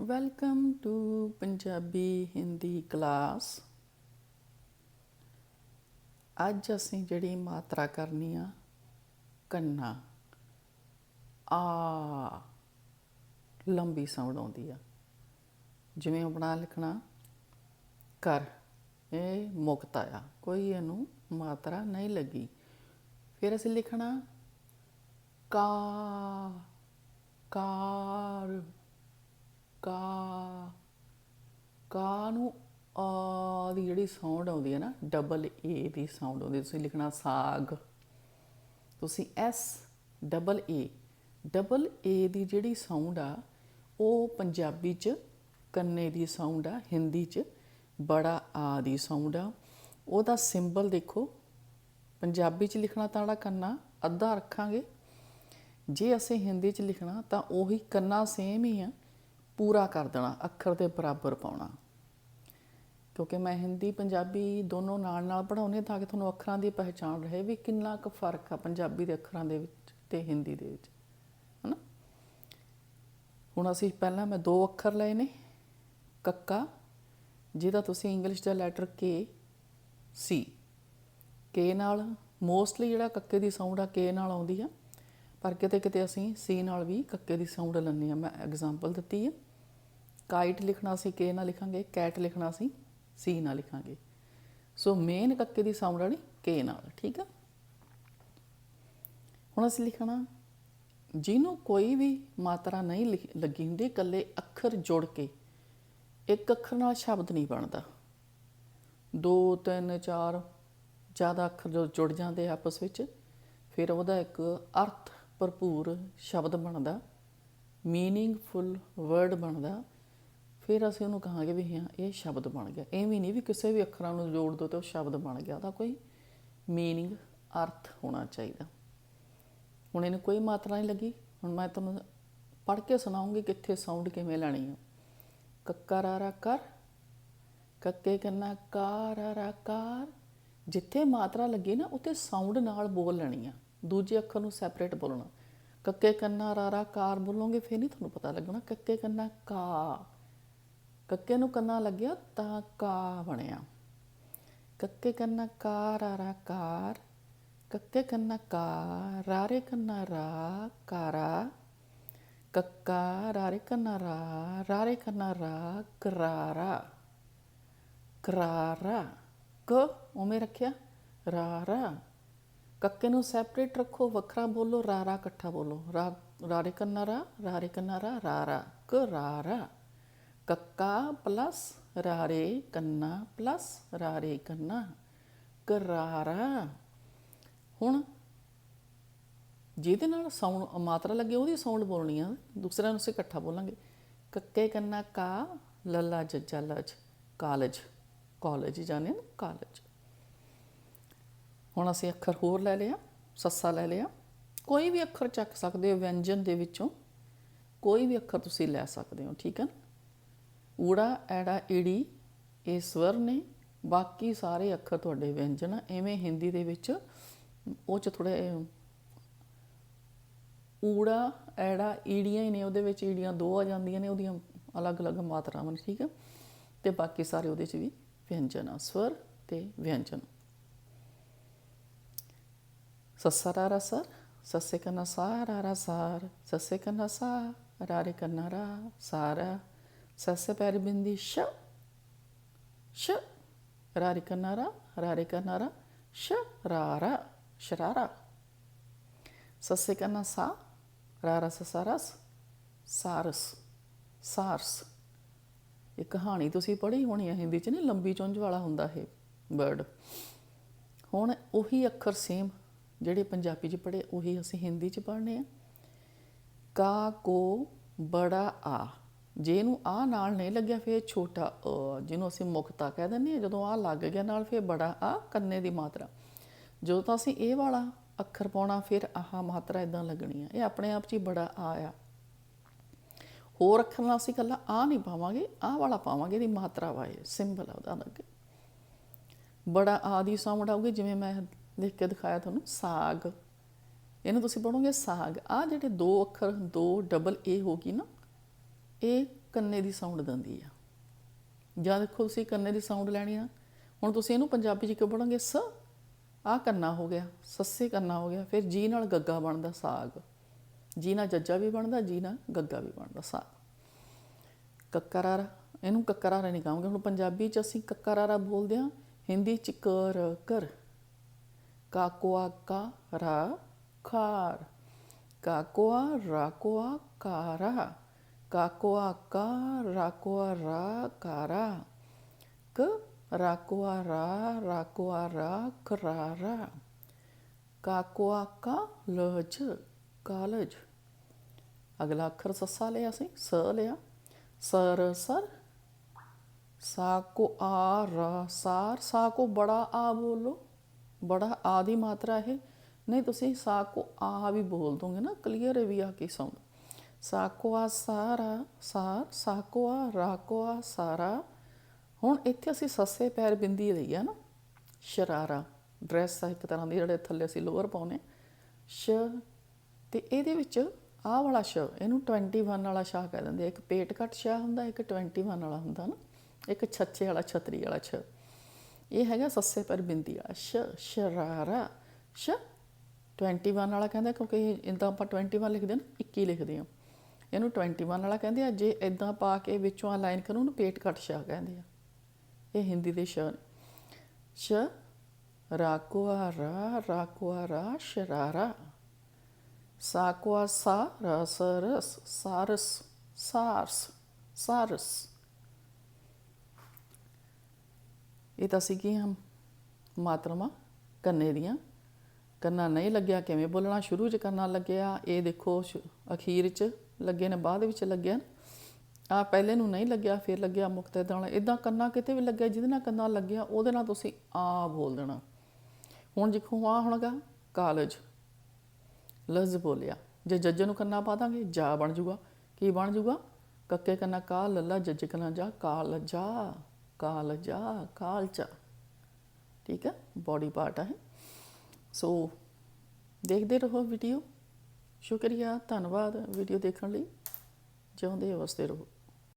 Welcome to Punjabi Hindi class ਅੱਜ ਅਸੀਂ ਜਿਹੜੀ ਮਾਤਰਾ ਕਰਨੀ ਆ, ਕੰਨਾ। ਆ ਲੰਬੀ ਸਾਊਂਡ ਆਉਂਦੀ ਆ। ਜਿਵੇਂ ਆਪਣਾ ਲਿਖਣਾ, ਕਰ। ਇਹ ਮੁਕਤਾ ਆ। ਕੋਈ ਇਹਨੂੰ ਮਾਤਰਾ ਨਹੀਂ ਲੱਗੀ। ਫਿਰ ਅਸੀਂ ਲਿਖਣਾ, ਕਾ ਕਾ। ਕਾ ਕਾ ਨੂੰ ਆ ਦੀ ਜਿਹੜੀ ਸਾਊਂਡ ਆਉਂਦੀ ਹੈ ਨਾ ਡਬਲ ਏ ਦੀ ਸਾਊਂਡ ਆਉਂਦੀ ਤੁਸੀਂ ਲਿਖਣਾ ਸਾਗ, ਤੁਸੀਂ S double A double A ਦੀ ਜਿਹੜੀ ਸਾਊਂਡ ਆ, ਉਹ ਪੰਜਾਬੀ ਚ ਕੰਨੇ ਦੀ ਸਾਊਂਡ ਆ, ਹਿੰਦੀ ਚ ਬੜਾ ਆ ਦੀ ਸਾਊਂਡ ਆ। ਉਹਦਾ ਸਿੰਬਲ ਦੇਖੋ, ਪੰਜਾਬੀ ਚ ਲਿਖਣਾ ਤਾਂ ਜਿਹੜਾ ਕੰਨਾ, ਅੱਧਾ ਰੱਖਾਂਗੇ। ਜੇ ਅਸੀਂ ਹਿੰਦੀ ਚ ਲਿਖਣਾ ਤਾਂ ਉਹੀ ਕੰਨਾ ਸੇਮ ਹੀ ਆ। ਪੂਰਾ ਕਰ ਦੇਣਾ, ਅੱਖਰ ਦੇ ਬਰਾਬਰ ਪਾਉਣਾ। ਕਿਉਂਕਿ ਮੈਂ ਹਿੰਦੀ, ਪੰਜਾਬੀ ਦੋਨੋਂ ਨਾਲ ਨਾਲ ਪੜ੍ਹਾਉਂਦੀ ਤਾਂ ਕਿ ਤੁਹਾਨੂੰ ਅੱਖਰਾਂ ਦੀ ਪਹਿਚਾਣ ਰਹੇ ਵੀ ਕਿੰਨਾ ਕੁ ਫ਼ਰਕ ਆ ਪੰਜਾਬੀ ਦੇ ਅੱਖਰਾਂ ਦੇ ਵਿੱਚ ਤੇ ਹਿੰਦੀ ਦੇ ਵਿੱਚ, ਹਨਾ? ਹੁਣ ਅਸੀਂ ਪਹਿਲਾਂ ਮੈਂ ਦੋ ਅੱਖਰ ਲਏ ਨੇ, ਕੱਕਾ, ਜਿਹਦਾ ਤੁਸੀਂ ਇੰਗਲਿਸ਼ ਦਾ ਲੈਟਰ ਕੇ, ਸੀ। ਕੇ ਨਾਲ ਮੋਸਟਲੀ ਜਿਹੜਾ ਕੱਕੇ ਦੀ ਸਾਊਂਡ ਆ, ਕੇ ਨਾਲ ਆਉਂਦੀ ਆ, ਪਰ ਕਿਤੇ ਕਿਤੇ ਅਸੀਂ ਸੀ ਨਾਲ ਵੀ ਕੱਕੇ ਦੀ ਸਾਊਂਡ ਲੈਂਦੇ ਆ ਮੈਂ ਐਗਜ਼ਾਮਪਲ ਦਿੱਤੀ ਆ। ਕਾਈਟ ਲਿਖਣਾ ਸੀ ਕੇ ਨਾਲ ਲਿਖਾਂਗੇ ਕੈਟ ਲਿਖਣਾ ਸੀ ਸੀ ਨਾਲ ਲਿਖਾਂਗੇ। ਸੋ ਮੇਨ ਕੱਕੇ ਦੀ ਸਾਊਂਡ ਵਾਲੀ ਕੇ ਨਾਲ, ਠੀਕ ਆ? ਹੁਣ ਅਸੀਂ ਲਿਖਣਾ, ਜਿਹਨੂੰ ਕੋਈ ਵੀ ਮਾਤਰਾ ਨਹੀਂ ਲਿਖ- ਲੱਗੀ ਹੁੰਦੀ, ਇਕੱਲੇ ਅੱਖਰ ਜੁੜ ਕੇ, ਇੱਕ ਅੱਖਰ ਨਾਲ ਸ਼ਬਦ ਨਹੀਂ ਬਣਦਾ। ਦੋ, ਤਿੰਨ, ਚਾਰ, ਜ਼ਿਆਦਾ ਅੱਖਰ ਜੋ ਜੁੜ ਜਾਂਦੇ ਆਪਸ ਵਿੱਚ, ਫਿਰ ਉਹਦਾ ਇੱਕ ਅਰਥ ਭਰਪੂਰ ਸ਼ਬਦ ਬਣਦਾ ਮੀਨਿੰਗਫੁਲ ਵਰਡ ਬਣਦਾ ਫਿਰ ਅਸੀਂ ਉਹਨੂੰ ਕਹਾਂਗੇ ਵੀ ਹਾਂ, ਇਹ ਸ਼ਬਦ ਬਣ ਗਿਆ। ਐਵੇਂ ਨਹੀਂ ਵੀ ਕਿਸੇ ਵੀ ਅੱਖਰਾਂ ਨੂੰ ਜੋੜ ਦੋ ਤੇ ਉਹ ਸ਼ਬਦ ਬਣ ਗਿਆ। ਉਹਦਾ ਕੋਈ ਮੀਨਿੰਗ ਅਰਥ ਹੋਣਾ ਚਾਹੀਦਾ। ਹੁਣ ਇਹਨੂੰ ਕੋਈ ਮਾਤਰਾ ਨਹੀਂ ਲੱਗੀ। ਹੁਣ ਮੈਂ ਤੁਹਾਨੂੰ ਪੜ੍ਹ ਕੇ ਸੁਣਾਉਂਗੀ ਕਿੱਥੇ ਸਾਊਂਡ ਕਿਵੇਂ ਲੈਣੀ ਹੈ ਕੱਕਾ ਰਾਰਾ ਕਰ, ਕੱਕੇ ਕੰਨਾ ਕਾਰਾਰਾ ਕਾਰ। ਜਿੱਥੇ ਮਾਤਰਾ ਲੱਗੀ ਨਾ, ਉੱਥੇ ਸਾਊਂਡ ਨਾਲ ਬੋਲ ਲੈਣੀ ਆ। ਦੂਜੇ ਅੱਖਰ ਨੂੰ ਸੈਪਰੇਟ ਬੋਲਣਾ। ਕੱਕੇ ਕੰਨਾ ਰਾਰਾ ਕਾਰ ਬੋਲੋਗੇ, ਫਿਰ ਨਹੀਂ ਤੁਹਾਨੂੰ ਪਤਾ ਲੱਗਣਾ। ਕੱਕੇ ਕੰਨਾ ਕਾ। ਕੱਕੇ ਨੂੰ ਕੰਨਾ ਲੱਗਿਆ ਤਾਂ ਕਾ ਬਣਿਆ। ਕੱਕੇ ਕੰਨਾ ਕਾ, ਰਾਰਾ ਕਾਰ ਕੱਕੇ ਕੰਨਾ ਕਾ, ਰਾਰੇ ਕੰਨਾ ਰਾ, ਕਾਰਾ। ਕੱਕਾ, ਰਾਰੇ ਕੰਨਾ ਰਾ, ਰਾਰੇ ਕੰਨਾ ਰਾ, ਕਰਾਰਾ। ਕਰਾਰਾ। ਕ ਉਵੇਂ ਰੱਖਿਆ, ਰਾਰਾ। ਕੱਕੇ ਨੂੰ ਸੈਪਰੇਟ ਰੱਖੋ, ਵੱਖਰਾ ਬੋਲੋ, ਰਾਰਾ ਇਕੱਠਾ ਬੋਲੋ। ਰਾ, ਰਾਰੇ ਕੰਨਾ ਰਾ, ਰਾਰੇ ਕੰਨਾ ਰਾ, ਰਾਰਾ। ਕਰਾਰਾ। ਕੱਕਾ ਪਲੱਸ ਰਾਰੇ ਕੰਨਾ ਪਲੱਸ ਰਾਰੇ ਕੰਨਾ, ਕਰਾਰਾ। ਹੁਣ ਜਿਹਦੇ ਨਾਲ ਸਾਊਂਡ, ਮਾਤਰਾ ਲੱਗੇ ਉਹਦੀ ਸਾਊਂਡ ਬੋਲਣੀ ਆ, ਦੂਸਰਿਆਂ ਨੂੰ ਅਸੀਂ ਇਕੱਠਾ ਬੋਲਾਂਗੇ। ਕੱਕੇ ਕੰਨਾ ਕਾ, ਲੱਲਾ ਜੱਜਾ ਲਜ ਕਾਲਜ। ਕਾਲਜ ਜਾਣੇ ਨਾ ਕਾਲਜ। ਹੁਣ ਅਸੀਂ ਅੱਖਰ ਹੋਰ ਲੈ ਲਿਆ, ਸੱਸਾ ਲੈ ਲਿਆ। ਕੋਈ ਵੀ ਅੱਖਰ ਚੱਕ ਸਕਦੇ ਹੋ ਵਿਅੰਜਨ ਦੇ ਵਿੱਚੋਂ, ਕੋਈ ਵੀ ਅੱਖਰ ਤੁਸੀਂ ਲੈ ਸਕਦੇ ਹੋ, ਠੀਕ ਹੈ ਨਾ? ਊੜਾ, ਐੜਾ, ਈੜੀ, ਇਹ ਸਵਰ ਨੇ। ਬਾਕੀ ਸਾਰੇ ਅੱਖਰ ਤੁਹਾਡੇ ਵਿਅੰਜਨ ਆ। ਐਵੇਂ ਹਿੰਦੀ ਦੇ ਵਿੱਚ ਉਹ ਚ ਥੋੜੇ ਊੜਾ, ਐੜਾ, ਈੜੀਆਂ ਹੀ ਨੇ। ਉਹਦੇ ਵਿੱਚ ਈੜੀਆਂ ਦੋ ਆ ਜਾਂਦੀਆਂ ਨੇ। ਉਹਦੀਆਂ ਅਲੱਗ-ਅਲੱਗ ਮਾਤਰਾਵਾਂ ਨੇ, ਠੀਕ ਹੈ ਤੇ ਬਾਕੀ ਸਾਰੇ ਉਹਦੇ ਚ ਵੀ ਵਿਅੰਜਨ ਆ। ਸਵਰ ਤੇ ਵਿਅੰਜਨ। ਸਸਰਾ ਰਸਰ ਸਸੇ ਕਨਾ ਸਾਰਾ ਰਸਾਰ ਸਸੇ ਕਨਾ ਸਾ ਰਾਰੇ ਕਨਾ ਰਾ ਸਾਰਾ। ਸਸੇ ਪੈਰ ਬਿੰਦੀ, ਸ਼ ਸ਼, ਰਾਰੇ ਕਨਾ ਰਾ ਰਾਰੇ ਕਨਾ ਰਾ ਸ਼, ਰਾਰਾ, ਸ਼ਰਾਰਾ। ਸਸੇ ਕਨਾ ਸਾ, ਰਾਰਾ ਸਸਾਰਸ, ਸਾਰਸ ਸਾਰਸ। ਇਹ ਕਹਾਣੀ ਤੁਸੀਂ ਪੜ੍ਹੀ ਹੋਣੀ ਹੈ, ਹਿੰਦੀ ਚ ਨਹੀਂ, ਲੰਬੀ ਚੁੰਝ ਵਾਲਾ ਹੁੰਦਾ ਇਹ ਵਰਡ ਹੁਣ ਉਹੀ ਅੱਖਰ ਸੇਮ ਜਿਹੜੇ ਪੰਜਾਬੀ ਚ ਪੜ੍ਹੇ, ਉਹੀ ਅਸੀਂ ਹਿੰਦੀ ਚ ਪੜ੍ਹਨੇ ਆ। ਕਾ ਕੋ ਬੜਾ ਆ। ਜੇ ਇਹਨੂੰ ਆ ਨਾਲ ਨਹੀਂ ਲੱਗਿਆ, ਫਿਰ ਛੋਟਾ ਅ ਜਿਹਨੂੰ ਅਸੀਂ ਮੁਕਤਾ ਕਹਿ ਦਿੰਦੇ ਹਾਂ, ਜਦੋਂ ਆ ਲੱਗ ਗਿਆ ਨਾਲ, ਫਿਰ ਬੜਾ ਆ ਕੰਨੇ ਦੀ ਮਾਤਰਾ। ਜਦੋਂ ਤਾਂ ਅਸੀਂ ਇਹ ਵਾਲਾ ਅੱਖਰ ਪਾਉਣਾ, ਫਿਰ ਆਹ ਮਾਤਰਾ ਇਦਾਂ ਲੱਗਣੀ ਆ। ਇਹ ਆਪਣੇ ਆਪ 'ਚ ਹੀ ਬੜਾ ਆ ਆ। ਹੋਰ ਅੱਖਰ ਨਾਲ ਅਸੀਂ ਕੱਲਾ ਆ ਨਹੀਂ ਪਾਵਾਂਗੇ, ਆ ਵਾਲਾ ਪਾਵਾਂਗੇ, ਇਹਦੀ ਮਾਤਰਾ ਵਾ ਇਹ, ਸਿੰਬਲ ਆ ਉਹਦਾ ਅਲੱਗ। ਬੜਾ ਆ ਦੀ ਸਾਊਂਡ ਆਊਗੀ, ਜਿਵੇਂ ਮੈਂ ਦੇਖ ਕੇ ਦਿਖਾਇਆ ਤੁਹਾਨੂੰ, ਸਾਗ। ਇਹਨੂੰ ਤੁਸੀਂ ਪੜੋਗੇ ਸਾਗ। ਆ ਜਿਹੜੇ ਦੋ ਅੱਖਰ, ਦੋ ਡਬਲ ਏ ਹੋਗੀ ਨਾ ਇਹ ਕੰਨੇ ਦੀ ਸਾਊਂਡ ਦਿੰਦੀ ਆ। ਜਾਂ ਦੇਖੋ ਤੁਸੀਂ ਕੰਨੇ ਦੀ ਸਾਊਂਡ ਲੈਣੀ ਆ। ਹੁਣ ਤੁਸੀਂ ਇਹਨੂੰ ਪੰਜਾਬੀ ਚ ਕਿਉਂ ਪੜੋਗੇ ਸ ਆ ਕੰਨਾ ਹੋ ਗਿਆ, ਸੱਸੇ ਕੰਨਾ ਹੋ ਗਿਆ, ਫਿਰ ਜੀ ਨਾਲ ਗੱਗਾ ਬਣਦਾ ਸਾਗ। ਜੀ ਨਾਲ ਜੱਜਾ ਵੀ ਬਣਦਾ, ਜੀ ਨਾਲ ਗੱਗਾ ਵੀ ਬਣਦਾ ਸਾਗ। ਕੱਕਰਾਰਾ, ਇਹਨੂੰ ਕੱਕਰਾਰਾ ਨਹੀਂ ਕਹਾਂਗੇ। ਹੁਣ ਪੰਜਾਬੀ ਚ ਅਸੀਂ ਕੱਕਰਾਰਾ ਬੋਲਦੇ ਹਾਂ, ਹਿੰਦੀ ਚ ਕਰ ਕਰ। ਕਾਕੋਆ ਕਾ ਰਾ ਖਾਰ। ਕਾਕੋਆ, ਰਾਕੋਆ, ਕਾਰਾ। ਕਾਕੋਆ ਕਾ ਰਾਕੋਆ ਰਾ ਕਾਰਾ ਕ ਰਾਕੋਆ ਰਾ ਰਾਕੋਆ ਰਾ ਕਰਾਰਾ ਕਾਕੋਆ ਕਾ ਲਜ ਕਾਲਜ ਅਗਲਾ ਅੱਖਰ ਸੱਸਾ ਲਿਆ ਸੀ ਸ ਲਿਆ ਸਰ ਸਰ ਸਾ ਕੋ ਆ ਰ ਸਾਰ ਸਾ ਕੋ ਬੜਾ ਆ ਬੋਲੋ ਬੜਾ ਆ ਦੀ ਮਾਤਰਾ ਹੈ ਨਹੀਂ ਤੁਸੀਂ ਸਾ ਕੋ ਆ ਵੀ ਬੋਲ ਦੋਗੇ ਨਾ ਕਲੀਅਰ ਹੈ ਵੀ ਆ ਕੀ ਸਾਊਂਡ ਸਾ ਸਾਰਾ ਸਾਰ ਸਾ ਕੋ ਸਾਰਾ। ਹੁਣ ਇੱਥੇ ਅਸੀਂ ਸੱਸੇ ਪੈਰ ਬਿੰਦੀ ਲਈ ਆ ਨਾ। ਸ਼ਰਾਰਾ ਡਰੈਸ ਆ ਇੱਕ ਤਰ੍ਹਾਂ ਦੀ, ਜਿਹੜੇ ਥੱਲੇ ਅਸੀਂ ਲੋਅਰ ਪਾਉਨੇ ਸ਼, ਤੇ ਇਹਦੇ ਵਿੱਚ ਆਹ ਵਾਲਾ ਸ਼, ਇਹਨੂੰ 21 ਵਾਲਾ ਸ਼ਾਹ ਕਹਿ ਦਿੰਦੇ ਇੱਕ ਪੇਟ ਘੱਟ ਸ਼ਾਹ ਹੁੰਦਾ, ਇੱਕ 21 ਵਾਲਾ ਹੁੰਦਾ ਨਾ। ਇੱਕ ਛੱਛੇ ਵਾਲਾ, ਛਤਰੀ ਵਾਲਾ ਛ ਇਹ ਹੈਗਾ ਸੱਸੇ ਪਰ ਬਿੰਦੀ ਵਾਲਾ। ਸ਼, ਸ਼ਰਾਰਾ, ਸ਼। 21 ਵਾਲਾ ਕਹਿੰਦਾ ਕਿਉਂਕਿ ਇਦਾਂ ਆਪਾਂ 21 ਲਿਖਦੇ ਨਾ 21 ਲਿਖਦੇ ਹਾਂ ਇਹਨੂੰ 21 ਵਾਲਾ ਕਹਿੰਦੇ ਆ, ਜੇ ਇਦਾਂ ਪਾ ਕੇ ਵਿੱਚੋਂ ਲਾਈਨ ਕਰੋ, ਉਹਨੂੰ ਪੇਟ ਕੱਟ ਸ਼ਾ ਕਹਿੰਦੇ ਆ। ਇਹ ਹਿੰਦੀ ਦੇ ਸ਼ ਸ਼, ਰਾਕੁਆ, ਰਾ ਰਾਕੁਆ, ਰਾ ਸ਼ਰਾਰਾ ਸਾਕੁਆ, ਸਾ ਰਸ ਰਸ ਸਾਰਸ ਸਾਰਸ ਸਾਰਸ। ਇਹ ਤਾਂ ਸੀਗੀਆਂ ਮਾਤਰਾਵਾਂ ਕੰਨੇ ਦੀਆਂ। ਕੰਨਾ ਨਹੀਂ ਲੱਗਿਆ, ਕਿਵੇਂ ਬੋਲਣਾ? ਸ਼ੁਰੂ ਚ ਕਰਨਾ ਲੱਗਿਆ। ਇਹ ਦੇਖੋ, ਸ਼- ਅਖੀਰ ਚ। ਲੱਗੇ ਨੇ, ਬਾਅਦ ਵਿੱਚ ਲੱਗਿਆ ਆ ਪਹਿਲੇ ਨੂੰ ਨਹੀਂ ਲੱਗਿਆ, ਫਿਰ ਲੱਗਿਆ ਮੁਕਤੇ ਦਾਣਾ। ਇਦਾਂ ਕੰਨਾ ਕਿਤੇ ਵੀ ਲੱਗਿਆ, ਜਿਹਦੇ ਨਾਲ ਕੰਨਾ ਲੱਗਿਆ, ਉਹਦੇ ਨਾਲ ਤੁਸੀਂ ਆ ਬੋਲ ਦੇਣਾ। ਹੁਣ ਜਿੱਖੋ ਆ ਹੋਣਗਾ, ਕਾਲਜ। ਲਫ਼ਜ਼ ਬੋਲਿਆ। ਜੇ ਜੱਜ ਨੂੰ ਕੰਨਾ ਪਾ ਦਾਂਗੇ, ਜਾ ਬਣ ਜੂਗਾ। ਕੀ ਬਣ ਜੂਗਾ? ਕੱਕੇ ਕੰਨਾ ਕਾ ਲੱਲਾ, ਜੱਜ ਕੰਨਾ, ਜਾ ਕਾਲ ਜਾ ਕਾਲ ਜਾ, ਕਾਲ ਚਾ। ਠੀਕ ਹੈ ਬੋਡੀ ਪਾਰਟ ਹੈ ਸੋ ਦੇਖਦੇ ਰਹੋ ਵੀਡੀਓ ਸ਼ੁਕਰੀਆ ਧੰਨਵਾਦ ਵੀਡੀਓ ਦੇਖਣ ਲਈ। ਜਿਉਂਦੇ ਵਸਦੇ ਰਹੋ।